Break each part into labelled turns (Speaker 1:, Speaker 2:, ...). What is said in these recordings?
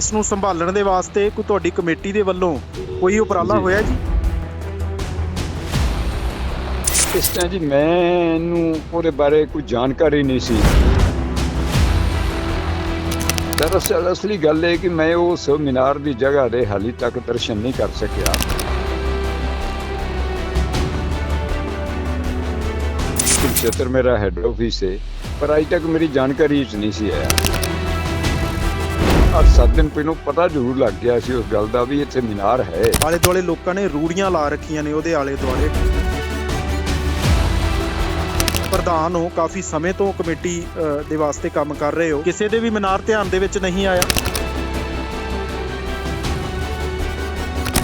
Speaker 1: ਇਸ ਨੂੰ ਸੰਭਾਲਣ ਦੇ ਵਾਸਤੇ ਕੋਈ ਤੁਹਾਡੀ ਕਮੇਟੀ ਦੇ ਵੱਲੋਂ ਕੋਈ ਉਪਰਾਲਾ। ਹੋਇਆ ਜੀ?
Speaker 2: ਇਸ ਤਰ੍ਹਾਂ ਜੀ ਮੈਨੂੰ ਉਹਦੇ ਬਾਰੇ ਕੋਈ ਜਾਣਕਾਰੀ ਨਹੀਂ ਸੀ। ਦਰਅਸਲ ਅਸਲੀ ਗੱਲ ਇਹ ਕਿ ਮੈਂ ਉਸ ਮੀਨਾਰ ਦੀ ਜਗ੍ਹਾ ਦੇ ਹਾਲੀ ਤੱਕ ਦਰਸ਼ਨ ਨਹੀਂ ਕਰ ਸਕਿਆ। ਕੁਰਕਸ਼ੇਤਰ ਮੇਰਾ ਹੈੱਡ ਆਫਿਸ ਹੈ ਪਰ ਅਜੇ ਤੱਕ ਮੇਰੀ ਜਾਣਕਾਰੀ ਵਿੱਚ ਨਹੀਂ ਸੀ ਆਇਆ। ਅੱਜ ਸੱਤ ਦਿਨ ਪਹਿਲਾਂ ਪਤਾ ਜ਼ਰੂਰ ਲੱਗ ਗਿਆ ਸੀ ਉਸ ਗੱਲ ਦਾ ਵੀ ਇੱਥੇ ਮੀਨਾਰ ਹੈ।
Speaker 1: ਆਲੇ ਦੁਆਲੇ ਲੋਕਾਂ ਨੇ ਰੂੜੀਆਂ ਲਾ ਰੱਖੀਆਂ ਨੇ ਉਹਦੇ ਆਲੇ ਦੁਆਲੇ ਪ੍ਰਧਾਨ ਹੋ ਕਾਫੀ ਸਮੇਂ ਤੋਂ ਕਮੇਟੀ ਅ, ਦੇ ਵਾਸਤੇ ਕੰਮ ਕਰ ਰਹੇ ਹੋ। ਕਿਸੇ ਦੇ ਵੀ ਮਨਾਰ ਧਿਆਨ ਦੇ ਵਿੱਚ ਨਹੀਂ ਆਇਆ।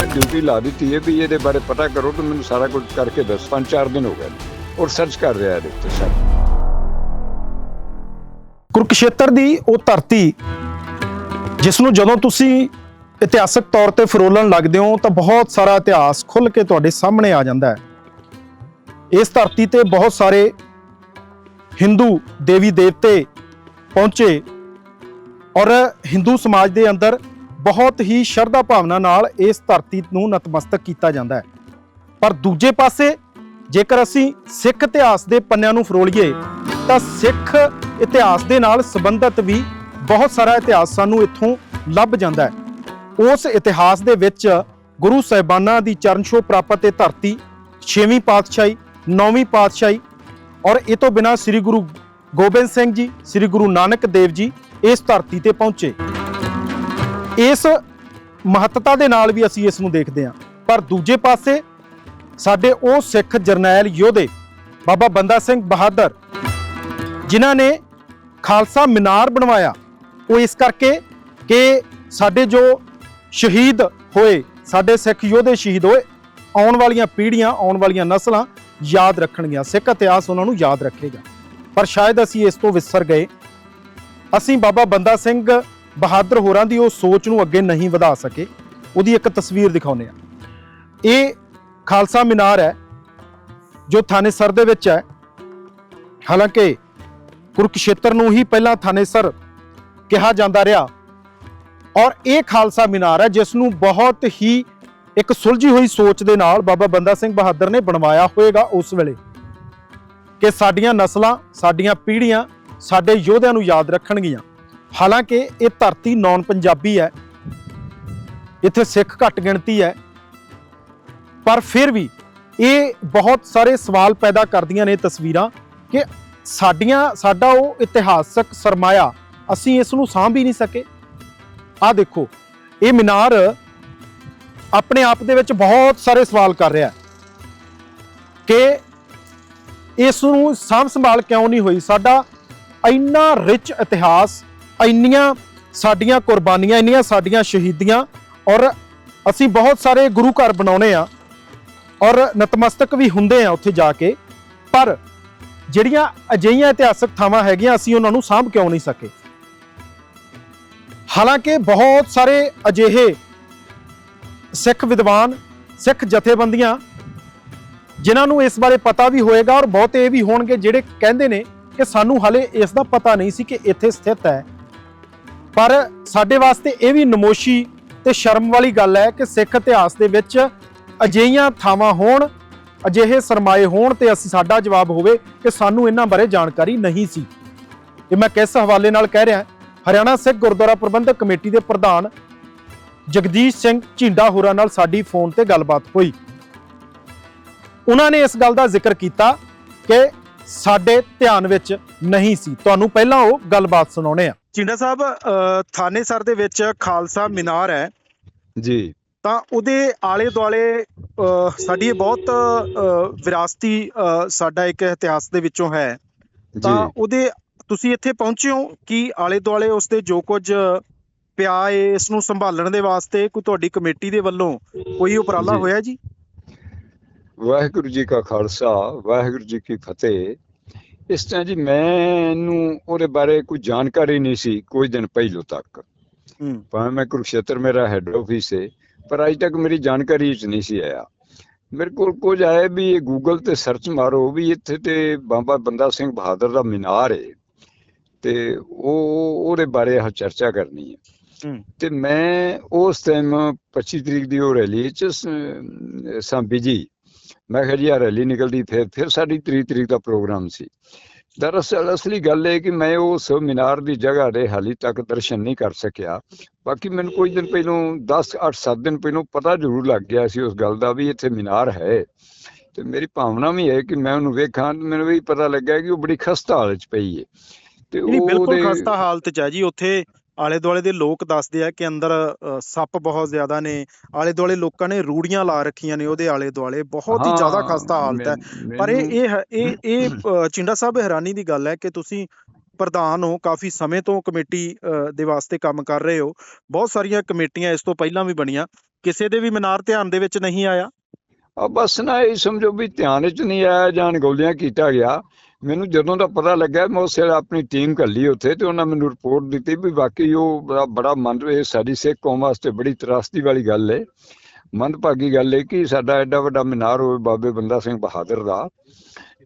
Speaker 2: ਮੈਂ ਡਿਊਟੀ ਲਾ ਦਿੱਤੀ ਹੈ ਵੀ ਇਹਦੇ ਬਾਰੇ ਪਤਾ ਕਰੋ ਤੇ ਮੈਨੂੰ ਸਾਰਾ ਕੁਝ ਕਰਕੇ ਦੱਸ। ਪੰਜ ਚਾਰ ਦਿਨ ਹੋ ਗਏ ਨੇ ਔਰ ਸਰਚ ਕਰ ਰਿਹਾ ਇਹਦੇ ਉੱਤੇ ਸਰ
Speaker 1: ਕੁਰਕਸ਼ੇਤਰ ਦੀ ਉਹ ਧਰਤੀ ਜਿਸ ਨੂੰ ਜਦੋਂ ਤੁਸੀਂ ਇਤਿਹਾਸਕ ਤੌਰ ਤੇ ਫਰੋਲਣ ਲੱਗਦੇ ਹੋ, ਤਾਂ ਬਹੁਤ ਸਾਰਾ ਇਤਿਹਾਸ ਖੁੱਲ ਕੇ ਤੁਹਾਡੇ ਸਾਹਮਣੇ ਆ ਜਾਂਦਾ ਹੈ। ਇਸ ਧਰਤੀ ਤੇ ਬਹੁਤ ਸਾਰੇ ਹਿੰਦੂ ਦੇਵੀ ਦੇਵਤੇ ਪਹੁੰਚੇ ਔਰ ਹਿੰਦੂ ਸਮਾਜ ਦੇ ਅੰਦਰ ਬਹੁਤ ਹੀ ਸ਼ਰਧਾ ਭਾਵਨਾ ਨਾਲ ਇਸ ਧਰਤੀ ਨੂੰ ਨਤਮਸਤਕ ਕੀਤਾ ਜਾਂਦਾ ਹੈ। ਪਰ ਦੂਜੇ ਪਾਸੇ, ਜੇਕਰ ਅਸੀਂ ਸਿੱਖ ਇਤਿਹਾਸ ਦੇ ਪੰਨਿਆਂ ਨੂੰ ਫਰੋਲੀਏ, ਤਾਂ ਸਿੱਖ ਇਤਿਹਾਸ ਦੇ ਨਾਲ ਸੰਬੰਧਿਤ ਵੀ ਬਹੁਤ ਸਾਰਾ ਇਤਿਹਾਸ ਸਾਨੂੰ ਇੱਥੋਂ ਲੱਭ ਜਾਂਦਾ ਹੈ। ਉਸ ਇਤਿਹਾਸ ਦੇ ਵਿੱਚ ਗੁਰੂ ਸਾਹਿਬਾਨਾਂ ਦੀ ਚਰਨ ਛੋਹ ਪ੍ਰਾਪਤ ਇਹ ਧਰਤੀ ਛੇਵੀਂ ਪਾਤਸ਼ਾਹੀ, ਨੌਵੀਂ ਪਾਤਸ਼ਾਹੀ ਔਰ ਇਹ ਤੋਂ ਬਿਨਾ ਸ੍ਰੀ ਗੁਰੂ ਗੋਬਿੰਦ ਸਿੰਘ ਜੀ, ਸ੍ਰੀ ਗੁਰੂ ਨਾਨਕ ਦੇਵ ਜੀ ਇਸ ਧਰਤੀ ਤੇ ਪਹੁੰਚੇ। ਇਸ ਮਹੱਤਤਾ ਦੇ ਨਾਲ ਵੀ ਅਸੀਂ ਇਸ ਨੂੰ ਦੇਖਦੇ ਹਾਂ। ਪਰ ਦੂਜੇ ਪਾਸੇ ਸਾਡੇ ਉਹ ਸਿੱਖ ਜਰਨੈਲ ਯੋਧੇ ਬਾਬਾ ਬੰਦਾ ਸਿੰਘ ਬਹਾਦਰ ਜਿਨ੍ਹਾਂ ਨੇ ਖਾਲਸਾ ਮੀਨਾਰ ਬਣਵਾਇਆ ਉਹ ਇਸ ਕਰਕੇ ਕਿ ਸਾਡੇ ਜੋ ਸ਼ਹੀਦ ਹੋਏ, ਸਾਡੇ ਸਿੱਖ ਯੋਧੇ ਸ਼ਹੀਦ ਹੋਏ, ਆਉਣ ਵਾਲੀਆਂ ਪੀੜ੍ਹੀਆਂ, ਆਉਣ ਵਾਲੀਆਂ ਨਸਲਾਂ ਯਾਦ ਰੱਖਣਗੀਆਂ, ਸਿੱਖ ਇਤਿਹਾਸ ਉਹਨਾਂ ਨੂੰ ਯਾਦ ਰੱਖੇਗਾ। ਪਰ ਸ਼ਾਇਦ ਅਸੀਂ ਇਸ ਤੋਂ ਵਿਸਰ ਗਏ। ਅਸੀਂ ਬਾਬਾ ਬੰਦਾ ਸਿੰਘ ਬਹਾਦਰ ਹੋਰਾਂ ਦੀ ਉਹ ਸੋਚ ਨੂੰ ਅੱਗੇ ਨਹੀਂ ਵਧਾ ਸਕੇ। ਉਹਦੀ ਇੱਕ ਤਸਵੀਰ ਦਿਖਾਉਂਦੇ ਆ ਇਹ ਖਾਲਸਾ ਮੀਨਾਰ ਹੈ, ਜੋ ਥਾਨੇਸਰ ਦੇ ਵਿੱਚ ਹੈ। ਹਾਲਾਂਕਿ ਕੁਰਕਸ਼ੇਤਰ ਨੂੰ ਹੀ ਪਹਿਲਾਂ ਥਾਨੇਸਰ ਕਿਹਾ ਜਾਂਦਾ ਰਿਹਾ। ਔਰ ਇਹ ਖਾਲਸਾ ਮੀਨਾਰ ਹੈ ਜਿਸ ਨੂੰ ਬਹੁਤ ਹੀ ਇੱਕ ਸੁਲਝੀ ਹੋਈ ਸੋਚ ਦੇ ਨਾਲ ਬਾਬਾ ਬੰਦਾ ਸਿੰਘ ਬਹਾਦਰ ਨੇ ਬਣਵਾਇਆ ਹੋਵੇਗਾ ਉਸ ਵੇਲੇ। ਕਿ ਸਾਡੀਆਂ ਨਸਲਾਂ, ਸਾਡੀਆਂ ਪੀੜ੍ਹੀਆਂ ਸਾਡੇ ਯੋਧਿਆਂ ਨੂੰ ਯਾਦ ਰੱਖਣਗੀਆਂ। ਹਾਲਾਂਕਿ ਇਹ ਧਰਤੀ ਨੌਨ ਪੰਜਾਬੀ ਹੈ। ਇੱਥੇ ਸਿੱਖ ਘੱਟ ਗਿਣਤੀ ਹੈ। ਪਰ ਫਿਰ ਵੀ ਇਹ ਬਹੁਤ ਸਾਰੇ ਸਵਾਲ ਪੈਦਾ ਕਰਦੀਆਂ ਨੇ ਤਸਵੀਰਾਂ ਕਿ ਸਾਡੀਆਂ, ਸਾਡਾ ਉਹ ਇਤਿਹਾਸਕ ਸਰਮਾਇਆ ਅਸੀਂ ਇਸ ਨੂੰ ਸਾਂਭ ਹੀ ਨਹੀਂ ਸਕੇ। ਆਹ ਦੇਖੋ, ਇਹ ਮੀਨਾਰ ਆਪਣੇ ਆਪ ਦੇ ਵਿੱਚ ਬਹੁਤ ਸਾਰੇ ਸਵਾਲ ਕਰ ਰਿਹਾ ਕਿ ਇਸ ਨੂੰ ਸਾਂਭ ਸੰਭਾਲ ਕਿਉਂ ਨਹੀਂ ਹੋਈ? ਸਾਡਾ ਇੰਨਾ ਰਿਚ ਇਤਿਹਾਸ, ਇੰਨੀਆਂ ਸਾਡੀਆਂ ਕੁਰਬਾਨੀਆਂ, ਇੰਨੀਆਂ ਸਾਡੀਆਂ ਸ਼ਹੀਦੀਆਂ ਔਰ ਅਸੀਂ ਬਹੁਤ ਸਾਰੇ ਗੁਰੂ ਘਰ ਬਣਾਉਨੇ ਆ ਔਰ ਨਤਮਸਤਕ ਵੀ ਹੁੰਦੇ ਆ ਉੱਥੇ ਜਾ ਕੇ। ਪਰ ਜਿਹੜੀਆਂ ਅਜਿਹੀਆਂ ਇਤਿਹਾਸਕ ਥਾਵਾਂ ਹੈਗੀਆਂ, ਅਸੀਂ ਉਹਨਾਂ ਨੂੰ ਸਾਂਭ ਕਿਉਂ ਨਹੀਂ ਸਕੇ? ਹਾਲਾਂਕਿ ਬਹੁਤ ਸਾਰੇ ਅਜਿਹੇ ਸਿੱਖ ਵਿਦਵਾਨ, ਸਿੱਖ ਜਥੇਬੰਦੀਆਂ, ਜਿਨ੍ਹਾਂ ਨੂੰ ਇਸ ਬਾਰੇ ਪਤਾ ਵੀ ਹੋਏਗਾ ਔਰ ਬਹੁਤੇ ਇਹ ਵੀ ਹੋਣਗੇ ਜਿਹੜੇ ਕਹਿੰਦੇ ਨੇ ਕਿ ਸਾਨੂੰ ਹਾਲੇ ਇਸ ਦਾ ਪਤਾ ਨਹੀਂ ਸੀ ਕਿ ਇੱਥੇ ਸਥਿਤ ਹੈ। ਪਰ ਸਾਡੇ ਵਾਸਤੇ ਇਹ ਵੀ ਨਮੋਸ਼ੀ ਤੇ ਸ਼ਰਮ ਵਾਲੀ ਗੱਲ ਹੈ ਕਿ ਸਿੱਖ ਇਤਿਹਾਸ ਦੇ ਵਿੱਚ ਅਜਿਹੀਆਂ ਥਾਵਾਂ ਹੋਣ, ਅਜਿਹੇ ਸਰਮਾਏ ਹੋਣ ਤੇ ਅਸੀਂ ਸਾਡਾ ਜਵਾਬ ਹੋਵੇ ਕਿ ਸਾਨੂੰ ਇਹਨਾਂ ਬਾਰੇ ਜਾਣਕਾਰੀ ਨਹੀਂ ਸੀ। ਇਹ ਮੈਂ ਕਿਸ ਹਵਾਲੇ ਨਾਲ ਕਹਿ ਰਿਹਾ ਹਰਿਆਣਾ ਸਿੱਖ ਗੁਰਦੁਆਰਾ ਪ੍ਰਬੰਧਕ ਕਮੇਟੀ ਦੇ ਪ੍ਰਧਾਨ ਜਗਦੀਸ਼ ਸਿੰਘ ਝਿੰਡਾ ਹੋਰਾਂ ਨਾਲ ਸਾਡੀ ਫੋਨ ਤੇ ਗੱਲਬਾਤ ਹੋਈ। ਉਹਨਾਂ ਨੇ ਇਸ ਗੱਲ ਦਾ ਜ਼ਿਕਰ ਕੀਤਾ ਕਿ ਸਾਡੇ ਧਿਆਨ ਵਿੱਚ ਨਹੀਂ ਸੀ। ਤੁਹਾਨੂੰ ਪਹਿਲਾਂ ਉਹ ਗੱਲਬਾਤ ਸੁਣਾਉਣੇ ਆ ਝਿੰਡਾ ਸਾਹਿਬ ਥਾਨੇ ਸਰ ਦੇ ਵਿੱਚ ਖਾਲਸਾ ਮੀਨਾਰ ਹੈ।
Speaker 2: ਜੀ।
Speaker 1: ਤਾਂ ਉਹਦੇ ਆਲੇ ਦੁਆਲੇ ਸਾਡੀ ਇਹ ਬਹੁਤ ਵਿਰਾਸਤੀ ਸਾਡਾ ਇੱਕ ਇਤਿਹਾਸ ਦੇ ਵਿੱਚੋਂ ਹੈ। ਤਾਂ ਉਹਦੇ ਤੁਸੀਂ ਇੱਥੇ ਪਹੁੰਚੇ ਹੋ? ਕਿ ਆਲੇ ਦੁਆਲੇ ਉਸ ਦੇ ਜੋ ਕੁਝ ਪਿਆ ਏ ਇਸ ਨੂੰ ਸੰਭਾਲਣ ਦੇ ਵਾਸਤੇ ਕੋਈ ਤੁਹਾਡੀ ਕਮੇਟੀ ਦੇ ਵੱਲੋਂ ਕੋਈ ਉਪਰਾਲਾ। ਹੋਇਆ ਜੀ?
Speaker 2: ਵਾਹਿਗੁਰੂ ਜੀ ਕਾ ਖਾਲਸਾ ਵਾਹਿਗੁਰੂ ਜੀ ਕੀ ਫਤਿਹ। ਇਸ ਤਰ੍ਹਾਂ ਜੀ ਮੈਨੂੰ ਉਹਦੇ ਬਾਰੇ ਕੋਈ ਜਾਣਕਾਰੀ ਨਹੀਂ ਸੀ ਕੁਝ ਦਿਨ ਪਹਿਲੋਂ ਤੱਕ।
Speaker 1: ਹੂੰ।
Speaker 2: ਭਾਵੇਂ ਮੈਂ ਕੁਰਕਸ਼ੇਤਰ ਮੇਰਾ ਹੈੱਡ ਆਫਿਸ ਹੈ ਪਰ ਅਜੇ ਤੱਕ ਮੇਰੀ ਜਾਣਕਾਰੀ ਵਿੱਚ ਨਹੀਂ ਸੀ ਆਇਆ। ਮੇਰੇ ਕੋਲ ਕੁਝ ਆਏ ਵੀ ਇਹ ਗੂਗਲ ਤੇ ਸਰਚ ਮਾਰੋ ਵੀ ਇੱਥੇ ਤੇ ਬਾਬਾ ਬੰਦਾ ਸਿੰਘ ਬਹਾਦਰ ਦਾ ਮੀਨਾਰ ਹੈ ਤੇ ਉਹ ਉਹਦੇ ਬਾਰੇ ਆ ਚਰਚਾ ਕਰਨੀ ਹੈ। ਤੇ ਮੈਂ ਉਸ ਟਾਈਮ 25 ਤਰੀਕ ਦੀ ਉਹ ਰੈਲੀ ਚ ਸ- ਬਿਜ਼ੀ ਮੈਂ ਕਿਹਾ ਜੀ ਆ ਰੈਲੀ ਨਿਕਲਦੀ ਫਿਰ ਫਿਰ ਸਾਡੀ 30 ਤਰੀਕ ਦਾ ਪ੍ਰੋਗਰਾਮ ਸੀ। ਦਰਅਸਲ ਅਸਲੀ ਗੱਲ ਇਹ ਕਿ ਮੈਂ ਉਸ ਮੀਨਾਰ ਦੀ ਜਗ੍ਹਾ ਦੇ ਹਾਲੀ ਤੱਕ ਦਰਸ਼ਨ ਨਹੀਂ ਕਰ ਸਕਿਆ। ਬਾਕੀ ਮੈਨੂੰ ਕੁਝ ਦਿਨ ਪਹਿਲੋਂ 10 8 7 ਦਿਨ ਪਹਿਲੋਂ ਪਤਾ ਜ਼ਰੂਰ ਲੱਗ ਗਿਆ ਸੀ ਉਸ ਗੱਲ ਦਾ ਵੀ ਇੱਥੇ ਮੀਨਾਰ ਹੈ। ਤੇ ਮੇਰੀ ਭਾਵਨਾ ਵੀ ਹੈ ਕਿ ਮੈਂ ਉਹਨੂੰ ਵੇਖਾਂ ਮੈਨੂੰ ਵੀ ਪਤਾ ਲੱਗਾ ਕਿ ਉਹ ਬੜੀ ਖਸਤਾ ਹਾਲਤ ਚ ਪਈ ਹੈ ਤੇ
Speaker 3: ਨਹੀਂ ਬਿਲਕੁਲ ਖਸਤਾ ਹਾਲਤ ਚ ਹੈ ਜੀ। ਉੱਥੇ ਆਲੇ ਦੁਆਲੇ ਦੇ ਲੋਕ ਦੱਸਦੇ ਆ ਕਿ ਅੰਦਰ ਸੱਪ ਬਹੁਤ ਜ਼ਿਆਦਾ ਨੇ। ਆਲੇ ਦੁਆਲੇ ਲੋਕਾਂ ਨੇ ਰੂੜੀਆਂ ਲਾ ਰੱਖੀਆਂ ਨੇ ਉਹਦੇ ਆਲੇ ਦੁਆਲੇ ਬਹੁਤ ਹੀ ਜ਼ਿਆਦਾ ਖਸਤਾ ਹਾਲਤ ਹੈ। ਪਰ ਇਹ ਇਹ ਇਹ ਚਿੰਡਾ ਸਾਹਿਬ ਹੈਰਾਨੀ ਦੀ ਗੱਲ ਹੈ ਕਿ ਤੁਸੀਂ ਪ੍ਰਧਾਨ ਹੋ ਕਾਫੀ ਸਮੇਂ ਤੋਂ ਕਮੇਟੀ ਦੇ ਵਾਸਤੇ ਕੰਮ ਕਰ ਰਹੇ ਹੋ। ਬਹੁਤ ਸਾਰੀਆਂ ਕਮੇਟੀਆਂ ਇਸ ਤੋਂ ਪਹਿਲਾਂ ਵੀ ਬਣੀਆਂ। ਕਿਸੇ ਦੇ ਵੀ ਮਨਾਰ ਧਿਆਨ ਦੇ ਵਿੱਚ ਨਹੀਂ ਆਇਆ?
Speaker 2: ਬਸ ਨਾ ਇਹ ਸਮਝੋ ਵੀ ਧਿਆਨ ਚ ਨਹੀਂ ਆਇਆ ਜਾਂ ਅਣਗੌਲਿਆਂ ਕੀਤਾ ਗਿਆ। ਮੈਨੂੰ ਜਦੋਂ ਦਾ ਪਤਾ ਲੱਗਾ ਮੈਂ ਉਸੇ ਵੇਲੇ ਆਪਣੀ ਟੀਮ ਘੱਲੀ ਉੱਥੇ ਤੇ ਉਹਨਾਂ ਮੈਨੂੰ ਰਿਪੋਰਟ ਦਿੱਤੀ ਵੀ ਵਾਕਈ ਉਹ ਬੜਾ ਬੜਾ ਇਹ ਸਾਡੀ ਸਿੱਖ ਕੌਮ ਵਾਸਤੇ ਬੜੀ ਤਰਾਸਦੀ ਵਾਲੀ ਗੱਲ ਹੈ ਮੰਦਭਾਗੀ ਗੱਲ ਹੈ ਕਿ ਸਾਡਾ ਐਡਾ ਵੱਡਾ ਮੀਨਾਰ ਹੋਵੇ ਬਾਬੇ ਬੰਦਾ ਸਿੰਘ ਬਹਾਦਰ ਦਾ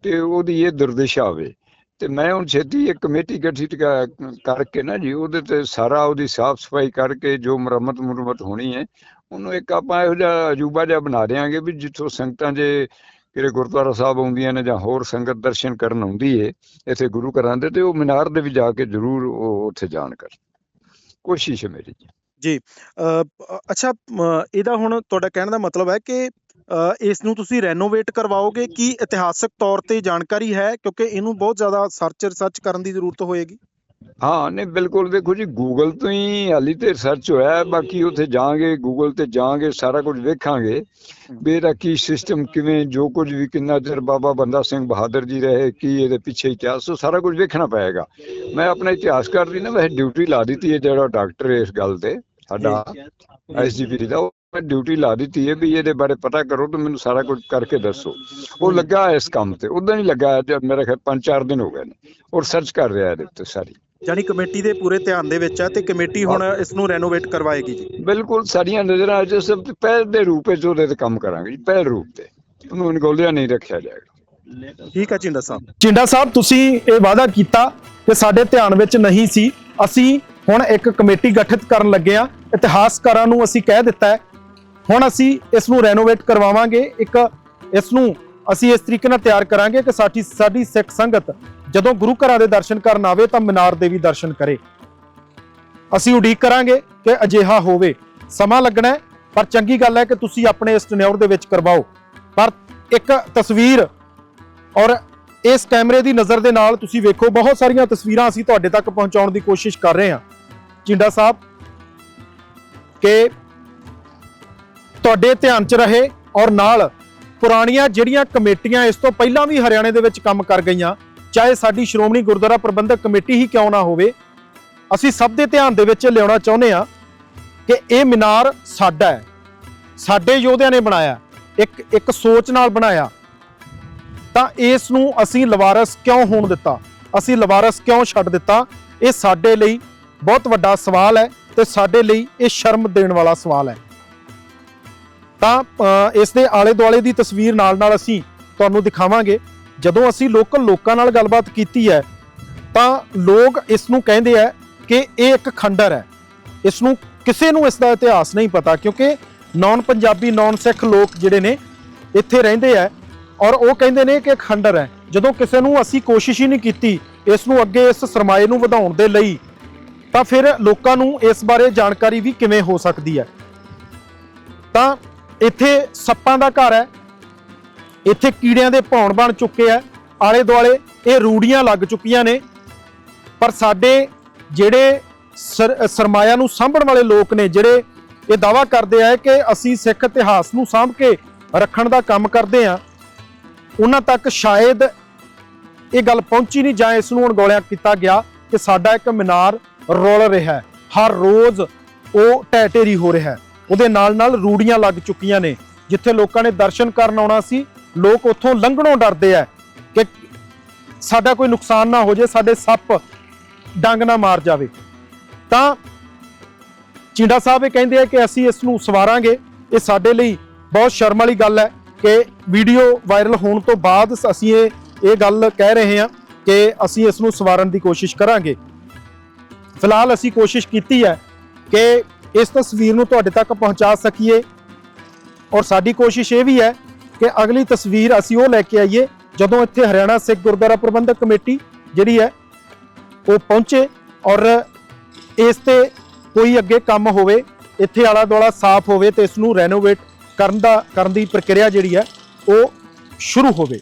Speaker 2: ਤੇ ਉਹਦੀ ਇਹ ਦੁਰਦਸ਼ਾ ਹੋਵੇ। ਤੇ ਮੈਂ ਹੁਣ ਛੇਤੀ ਇੱਕ ਕਮੇਟੀ ਗਠਿਤ ਕਰਕੇ ਨਾ ਜੀ, ਉਹਦੇ ਤੇ ਸਾਰਾ ਉਹਦੀ ਸਾਫ਼ ਸਫ਼ਾਈ ਕਰਕੇ ਜੋ ਮੁਰੰਮਤ ਮੁਰੰਮਤ ਹੋਣੀ ਹੈ ਉਹਨੂੰ ਇੱਕ ਆਪਾਂ ਇਹੋ ਜਿਹਾ ਅਜੂਬਾ ਜਿਹਾ ਬਣਾ ਦਿਆਂਗੇ ਵੀ ਜਿੱਥੋਂ ਸੰਗਤਾਂ ਜੇ ਕਿਰੇ ਗੁਰਦੁਆਰਾ ਸਾਹਿਬ ਆਉਂਦੀਆਂ ਨੇ ਜਾਂ ਹੋਰ ਸੰਗਤ ਦਰਸ਼ਨ ਕਰਨ ਆਉਂਦੀ ਏ, ਇੱਥੇ ਗੁਰੂ ਘਰਾਂ ਦੇ, ਤੇ ਉਹ ਮੀਨਾਰ ਦੇ ਵੀ ਜਾ ਕੇ ਜ਼ਰੂਰ ਉਹ ਉੱਥੇ ਜਾਣ ਕਰ ਕੋਸ਼ਿਸ਼ ਹੈ ਮੇਰੀ ਜੀ।
Speaker 3: ਅੱਛਾ ਇਹਦਾ ਹੁਣ ਤੁਹਾਡਾ ਕਹਿਣ ਦਾ ਮਤਲਬ ਹੈ ਕਿ ਇਸ ਨੂੰ ਤੁਸੀਂ ਰੈਨੋਵੇਟ ਕਰਵਾਓਗੇ ਕੀ ਇਤਿਹਾਸਕ ਤੌਰ ਤੇ ਜਾਣਕਾਰੀ ਹੈ? ਕਿਉਂਕਿ ਇਹਨੂੰ ਬਹੁਤ ਜ਼ਿਆਦਾ ਸਰਚ ਰਿਸਰਚ ਕਰਨ ਦੀ ਜ਼ਰੂਰਤ ਹੋਏਗੀ।
Speaker 2: ਹਾਂ, ਨਹੀਂ, ਬਿਲਕੁਲ, ਦੇਖੋ ਜੀ ਗੂਗਲ ਤੋਂ ਹੀ ਹਾਲੀ ਤੇ ਸਰਚ ਹੋਇਆ ਬਾਕੀ ਉੱਥੇ ਜਾਾਂਗੇ ਗੂਗਲ ਤੇ ਜਾਾਂਗੇ ਸਾਰਾ ਕੁਝ ਵੇਖਾਂਗੇ ਵੀ ਇਹਦਾ ਕੀ ਸਿਸਟਮ ਕਿਵੇਂ, ਜੋ ਕੁਝ ਵੀ ਕਿੰਨਾ ਚਿਰ ਬਾਬਾ ਬੰਦਾ ਸਿੰਘ ਬਹਾਦਰ ਜੀ ਰਹੇ, ਕੀ ਇਹਦੇ ਪਿੱਛੇ ਇਤਿਹਾਸ, ਉਹ ਸਾਰਾ ਕੁਝ ਵੇਖਣਾ ਪਏਗਾ। ਮੈਂ ਆਪਣਾ ਇਤਿਹਾਸਕਾਰ ਦੀ ਨਾ ਵੈਸੇ ਡਿਊਟੀ ਲਾ ਦਿੱਤੀ ਹੈ ਜਿਹੜਾ ਡਾਕਟਰ ਹੈ ਇਸ ਗੱਲ ਤੇ, ਸਾਡਾ ਐਸਜੀਪੀ ਦਾ ਉਹ ਮੈਂ ਡਿਊਟੀ ਲਾ ਦਿੱਤੀ ਹੈ ਵੀ ਇਹਦੇ ਬਾਰੇ ਪਤਾ ਕਰੋ ਤੇ ਮੈਨੂੰ ਸਾਰਾ ਕੁਝ ਕਰਕੇ ਦੱਸੋ। ਉਹ ਲੱਗਾ ਇਸ ਕੰਮ ਤੇ ਉਦੋਂ ਹੀ ਲੱਗਾ ਮੇਰਾ ਖਿਆਲ ਪੰਜ ਚਾਰ ਦਿਨ ਹੋ ਗਏ ਨੇ, ਔਰ ਸਰਚ ਕਰ ਰਿਹਾ ਇਹਦੇ ਉੱਤੇ ਸਾਰੀ।
Speaker 3: ਯਾਨੀ ਕਮੇਟੀ ਦੇ ਪੂਰੇ ਧਿਆਨ ਦੇ ਵਿੱਚ ਹੈ ਤੇ ਕਮੇਟੀ ਹੁਣ ਇਸ ਨੂੰ ਰੈਨੋਵੇਟ ਕਰਵਾਏਗੀ ਜੀ।
Speaker 2: ਬਿਲਕੁਲ ਸਾਡੀਆਂ ਨਜ਼ਰਾਂ ਅੱਜ ਸਭ ਤੋਂ ਪਹਿਲ ਦੇ ਰੂਪ ਵਿੱਚ ਉਹਦੇ ਤੇ ਕੰਮ ਕਰਾਂਗੇ ਜੀ ਪਹਿਲ ਰੂਪ ਤੇ। ਉਹਨੂੰ ਅਣਗੌਲਿਆ ਨਹੀਂ ਰੱਖਿਆ ਜਾਏਗਾ।
Speaker 3: ਠੀਕ ਹੈ ਚਿੰਦਾ ਸਾਹਿਬ।
Speaker 1: ਚਿੰਡਾ ਸਾਹਿਬ ਤੁਸੀਂ ਇਹ ਵਾਅਦਾ ਕੀਤਾ ਕਿ ਸਾਡੇ ਧਿਆਨ ਵਿੱਚ ਨਹੀਂ ਸੀ। ਅਸੀਂ ਹੁਣ ਇੱਕ ਕਮੇਟੀ ਗਠਿਤ ਕਰਨ ਲੱਗੇ ਆ ਇਤਿਹਾਸਕਾਰਾਂ ਨੂੰ ਅਸੀਂ ਕਹਿ ਦਿੱਤਾ ਹੈ। ਹੁਣ ਅਸੀਂ ਇਸ ਨੂੰ ਰੈਨੋਵੇਟ ਕਰਵਾਵਾਂਗੇ। ਇੱਕ ਇਸ ਨੂੰ ਅਸੀਂ ਇਸ ਤਰੀਕੇ ਨਾਲ ਤਿਆਰ ਕਰਾਂਗੇ ਕਿ ਸਾਡੀ ਸਾਡੀ ਸਿੱਖ ਸੰਗਤ ਜਦੋਂ ਗੁਰੂ ਘਰਾਂ ਦੇ ਦਰਸ਼ਨ ਕਰਨ ਆਵੇ ਤਾਂ ਮੀਨਾਰ ਦੇ ਵੀ ਦਰਸ਼ਨ ਕਰੇ। ਅਸੀਂ ਉਡੀਕ ਕਰਾਂਗੇ ਕਿ ਅਜਿਹਾ ਹੋਵੇ। ਸਮਾਂ ਲੱਗਣਾ ਪਰ ਚੰਗੀ ਗੱਲ ਹੈ ਕਿ ਤੁਸੀਂ ਆਪਣੇ ਇਸ ਟਨਿਓਰ ਦੇ ਵਿੱਚ ਕਰਵਾਓ। ਪਰ ਇੱਕ ਤਸਵੀਰ ਔਰ ਇਸ ਕੈਮਰੇ ਦੀ ਨਜ਼ਰ ਦੇ ਨਾਲ ਤੁਸੀਂ ਵੇਖੋ, ਬਹੁਤ ਸਾਰੀਆਂ ਤਸਵੀਰਾਂ ਅਸੀਂ ਤੁਹਾਡੇ ਤੱਕ ਪਹੁੰਚਾਉਣ ਦੀ ਕੋਸ਼ਿਸ਼ ਕਰ ਰਹੇ ਹਾਂ। ਚਿੰਡਾ ਸਾਹਿਬ, ਕਿ ਤੁਹਾਡੇ ਧਿਆਨ 'ਚ ਰਹੇ ਔਰ ਨਾਲ ਪੁਰਾਣੀਆਂ ਜਿਹੜੀਆਂ ਕਮੇਟੀਆਂ ਇਸ ਤੋਂ ਪਹਿਲਾਂ ਵੀ ਹਰਿਆਣੇ ਦੇ ਵਿੱਚ ਕੰਮ ਕਰ ਗਈਆਂ ਚਾਹੇ ਸਾਡੀ ਸ਼੍ਰੋਮਣੀ ਗੁਰਦੁਆਰਾ ਪ੍ਰਬੰਧਕ ਕਮੇਟੀ ਹੀ ਕਿਉਂ ਨਾ ਹੋਵੇ, ਅਸੀਂ ਸਭ ਦੇ ਧਿਆਨ ਦੇ ਵਿੱਚ ਲਿਆਉਣਾ ਚਾਹੁੰਦੇ ਹਾਂ ਕਿ ਇਹ ਮੀਨਾਰ ਸਾਡਾ ਹੈ। ਸਾਡੇ ਯੋਧਿਆਂ ਨੇ ਬਣਾਇਆ, ਇੱਕ ਇੱਕ ਸੋਚ ਨਾਲ ਬਣਾਇਆ। ਤਾਂ ਇਸ ਨੂੰ ਅਸੀਂ ਲਵਾਰਸ ਕਿਉਂ ਹੋਣ ਦਿੱਤਾ? ਅਸੀਂ ਲਵਾਰਸ ਕਿਉਂ ਛੱਡ ਦਿੱਤਾ? ਇਹ ਸਾਡੇ ਲਈ ਬਹੁਤ ਵੱਡਾ ਸਵਾਲ ਹੈ ਤੇ ਸਾਡੇ ਲਈ ਇਹ ਸ਼ਰਮ ਦੇਣ ਵਾਲਾ ਸਵਾਲ ਹੈ। ਤਾਂ ਇਸ ਦੇ ਆਲੇ ਦੁਆਲੇ ਦੀ ਤਸਵੀਰ ਨਾਲ ਨਾਲ ਅਸੀਂ ਤੁਹਾਨੂੰ ਦਿਖਾਵਾਂਗੇ ਜਦੋਂ ਅਸੀਂ ਲੋਕਲ ਲੋਕਾਂ ਨਾਲ ਗੱਲਬਾਤ ਕੀਤੀ ਹੈ, ਤਾਂ ਲੋਕ ਇਸ ਨੂੰ ਕਹਿੰਦੇ ਆ ਕਿ ਇਹ ਇੱਕ ਖੰਡਰ ਹੈ। ਇਸ ਨੂੰ ਕਿਸੇ ਨੂੰ ਇਸ ਦਾ ਇਤਿਹਾਸ ਨਹੀਂ ਪਤਾ, ਕਿਉਂਕਿ ਨਾਨ ਪੰਜਾਬੀ ਨਾਨ ਸਿੱਖ ਲੋਕ ਜਿਹੜੇ ਨੇ, ਇੱਥੇ ਰਹਿੰਦੇ ਆ ਔਰ ਉਹ ਕਹਿੰਦੇ ਨੇ ਕਿ ਖੰਡਰ ਹੈ। ਜਦੋਂ ਕਿਸੇ ਨੂੰ ਅਸੀਂ ਕੋਸ਼ਿਸ਼ ਹੀ ਨਹੀਂ ਕੀਤੀ ਇਸ ਨੂੰ ਅੱਗੇ ਇਸ ਸਰਮਾਏ ਨੂੰ ਵਧਾਉਣ ਦੇ ਲਈ, ਤਾਂ ਫਿਰ ਲੋਕਾਂ ਨੂੰ ਇਸ ਬਾਰੇ ਜਾਣਕਾਰੀ ਵੀ ਕਿਵੇਂ ਹੋ ਸਕਦੀ ਹੈ? ਤਾਂ ਇੱਥੇ ਸੱਪਾਂ ਦਾ ਘਰ ਹੈ ਇੱਥੇ ਕੀੜਿਆਂ ਦੇ ਭੌਣ ਬਣ ਚੁੱਕੇ ਆ। ਆਲੇ ਦੁਆਲੇ ਇਹ ਰੂੜੀਆਂ ਲੱਗ ਚੁੱਕੀਆਂ ਨੇ। ਪਰ ਸਾਡੇ ਜਿਹੜੇ ਸਰ- ਸਰਮਾਇਆ ਨੂੰ ਸਾਂਭਣ ਵਾਲੇ ਲੋਕ ਨੇ, ਜਿਹੜੇ ਇਹ ਦਾਵਾ ਕਰਦੇ ਆ ਕਿ ਅਸੀਂ ਸਿੱਖ ਇਤਿਹਾਸ ਨੂੰ ਸਾਂਭ ਕੇ ਰੱਖਣ ਦਾ ਕੰਮ ਕਰਦੇ ਆ, ਉਹਨਾਂ ਤੱਕ ਸ਼ਾਇਦ ਇਹ ਗੱਲ ਪਹੁੰਚੀ ਨਹੀਂ ਜਾਂ ਇਸ ਨੂੰ ਅਣਗੌਲਿਆ ਕੀਤਾ ਗਿਆ ਕਿ ਸਾਡਾ ਇੱਕ ਮੀਨਾਰ ਰੁਲ ਰਿਹਾ ਹੈ। ਹਰ ਰੋਜ਼ ਉਹ ਢਹਿ ਢੇਰੀ ਹੋ ਰਿਹਾ ਹੈ। ਉਹਦੇ ਨਾਲ ਨਾਲ ਰੂੜੀਆਂ ਲੱਗ ਚੁੱਕੀਆਂ ਨੇ, ਜਿੱਥੇ ਲੋਕਾਂ ਨੇ ਦਰਸ਼ਨ ਕਰਨ ਆਉਣਾ ਸੀ ਲੋਕ ਉੱਥੋਂ ਲੰਘਣੋਂ ਡਰਦੇ ਆ ਕਿ ਸਾਡਾ ਕੋਈ ਨੁਕਸਾਨ ਨਾ ਹੋ ਜਾਏ ਸਾਡੇ ਸੱਪ ਡੰਗ ਨਾ ਮਾਰ ਜਾਵੇ। ਤਾਂ ਚਿੰਡਾ ਸਾਹਿਬ ਇਹ ਕਹਿੰਦੇ ਆ ਕਿ ਅਸੀਂ ਇਸ ਨੂੰ ਸਵਾਰਾਂਗੇ। ਇਹ ਸਾਡੇ ਲਈ ਬਹੁਤ ਸ਼ਰਮ ਵਾਲੀ ਗੱਲ ਹੈ ਕਿ ਵੀਡੀਓ ਵਾਇਰਲ ਹੋਣ ਤੋਂ ਬਾਅਦ ਅਸੀਂ ਇਹ ਇਹ ਗੱਲ ਕਹਿ ਰਹੇ ਹਾਂ ਕਿ ਅਸੀਂ ਇਸ ਨੂੰ ਸਵਾਰਨ ਦੀ ਕੋਸ਼ਿਸ਼ ਕਰਾਂਗੇ। ਫਿਲਹਾਲ ਅਸੀਂ ਕੋਸ਼ਿਸ਼ ਕੀਤੀ ਹੈ ਕਿ ਇਸ ਤਸਵੀਰ ਨੂੰ ਤੁਹਾਡੇ ਤੱਕ ਪਹੁੰਚਾ ਸਕੀਏ। ਔਰ ਸਾਡੀ ਕੋਸ਼ਿਸ਼ ਇਹ ਵੀ ਹੈ ਕਿ ਅਗਲੀ ਤਸਵੀਰ ਅਸੀਂ ਉਹ ਲੈ ਕੇ ਆਈਏ, ਜਦੋਂ ਇੱਥੇ ਹਰਿਆਣਾ ਸਿੱਖ ਗੁਰਦੁਆਰਾ ਪ੍ਰਬੰਧਕ ਕਮੇਟੀ ਜਿਹੜੀ ਹੈ, ਉਹ ਪਹੁੰਚੇ ਔਰ ਇਸ ਤੇ ਕੋਈ ਅੱਗੇ ਕੰਮ ਹੋਵੇ, ਇੱਥੇ ਆਲਾ ਦੁਆਲਾ ਸਾਫ਼ ਹੋਵੇ ਤੇ ਇਸ ਨੂੰ ਰੈਨੋਵੇਟ ਕਰਨ ਦਾ, ਕਰਨ ਦੀ ਪ੍ਰਕਿਰਿਆ ਜਿਹੜੀ ਹੈ, ਉਹ ਸ਼ੁਰੂ ਹੋਵੇ।